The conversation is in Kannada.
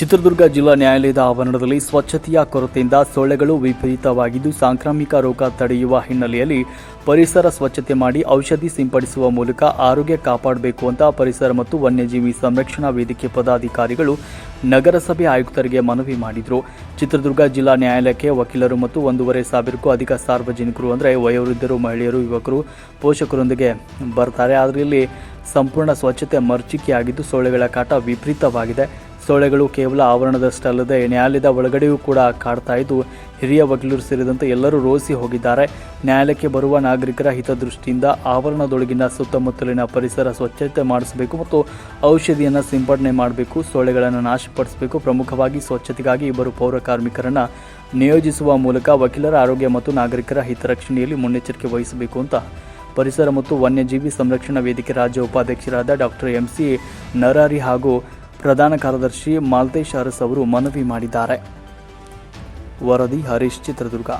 ಚಿತ್ರದುರ್ಗ ಜಿಲ್ಲಾ ನ್ಯಾಯಾಲಯದ ಆವರಣದಲ್ಲಿ ಸ್ವಚ್ಛತೆಯ ಕೊರತೆಯಿಂದ ಸೊಳ್ಳೆಗಳು ವಿಪರೀತವಾಗಿದ್ದು ಸಾಂಕ್ರಾಮಿಕ ರೋಗ ತಡೆಯುವ ಹಿನ್ನೆಲೆಯಲ್ಲಿ ಪರಿಸರ ಸ್ವಚ್ಛತೆ ಮಾಡಿ ಔಷಧಿ ಸಿಂಪಡಿಸುವ ಮೂಲಕ ಆರೋಗ್ಯ ಕಾಪಾಡಬೇಕು ಅಂತ ಪರಿಸರ ಮತ್ತು ವನ್ಯಜೀವಿ ಸಂರಕ್ಷಣಾ ವೇದಿಕೆ ಪದಾಧಿಕಾರಿಗಳು ನಗರಸಭೆ ಆಯುಕ್ತರಿಗೆ ಮನವಿ ಮಾಡಿದರು. ಚಿತ್ರದುರ್ಗ ಜಿಲ್ಲಾ ನ್ಯಾಯಾಲಯಕ್ಕೆ ವಕೀಲರು ಮತ್ತು ಒಂದೂವರೆ ಸಾವಿರಕ್ಕೂ ಅಧಿಕ ಸಾರ್ವಜನಿಕರು ಅಂದರೆ ವಯೋವೃದ್ಧರು, ಮಹಿಳೆಯರು, ಯುವಕರು, ಪೋಷಕರೊಂದಿಗೆ ಬರ್ತಾರೆ. ಆದರೆ ಇಲ್ಲಿ ಸಂಪೂರ್ಣ ಸ್ವಚ್ಛತೆ ಮರ್ಚಿಕೆಯಾಗಿದ್ದು ಸೊಳ್ಳೆಗಳ ಕಾಟ ವಿಪರೀತವಾಗಿದೆ. ಸೊಳ್ಳೆಗಳು ಕೇವಲ ಆವರಣದಷ್ಟಲ್ಲದೆ ನ್ಯಾಯಾಲಯದ ಒಳಗಡೆಯೂ ಕೂಡ ಕಾಡ್ತಾ ಇದ್ದು, ಹಿರಿಯ ವಕೀಲರು ಸೇರಿದಂತೆ ಎಲ್ಲರೂ ರೋಸಿ ಹೋಗಿದ್ದಾರೆ. ನ್ಯಾಯಾಲಯಕ್ಕೆ ಬರುವ ನಾಗರಿಕರ ಹಿತದೃಷ್ಟಿಯಿಂದ ಆವರಣದೊಳಗಿನ ಸುತ್ತಮುತ್ತಲಿನ ಪರಿಸರ ಸ್ವಚ್ಛತೆ ಮಾಡಿಸಬೇಕು ಮತ್ತು ಔಷಧಿಯನ್ನು ಸಿಂಪಡಣೆ ಮಾಡಬೇಕು, ಸೊಳ್ಳೆಗಳನ್ನು ನಾಶಪಡಿಸಬೇಕು. ಪ್ರಮುಖವಾಗಿ ಸ್ವಚ್ಛತೆಗಾಗಿ ಇಬ್ಬರು ಪೌರ ಕಾರ್ಮಿಕರನ್ನು ನಿಯೋಜಿಸುವ ಮೂಲಕ ವಕೀಲರ ಆರೋಗ್ಯ ಮತ್ತು ನಾಗರಿಕರ ಹಿತರಕ್ಷಣೆಯಲ್ಲಿ ಮುನ್ನೆಚ್ಚರಿಕೆ ವಹಿಸಬೇಕು ಅಂತ ಪರಿಸರ ಮತ್ತು ವನ್ಯಜೀವಿ ಸಂರಕ್ಷಣಾ ವೇದಿಕೆ ರಾಜ್ಯ ಉಪಾಧ್ಯಕ್ಷರಾದ ಡಾಕ್ಟರ್ ಎಂ ಸಿ ನರಾರಿ ಹಾಗೂ ಪ್ರಧಾನ ಕಾರ್ಯದರ್ಶಿ ಮಾಲ್ತೇಶ್ ಅರಸ್ ಅವರು ಮನವಿ ಮಾಡಿದ್ದಾರೆ. ವರದಿ ಹರೀಶ್ ಚಿತ್ರದುರ್ಗ.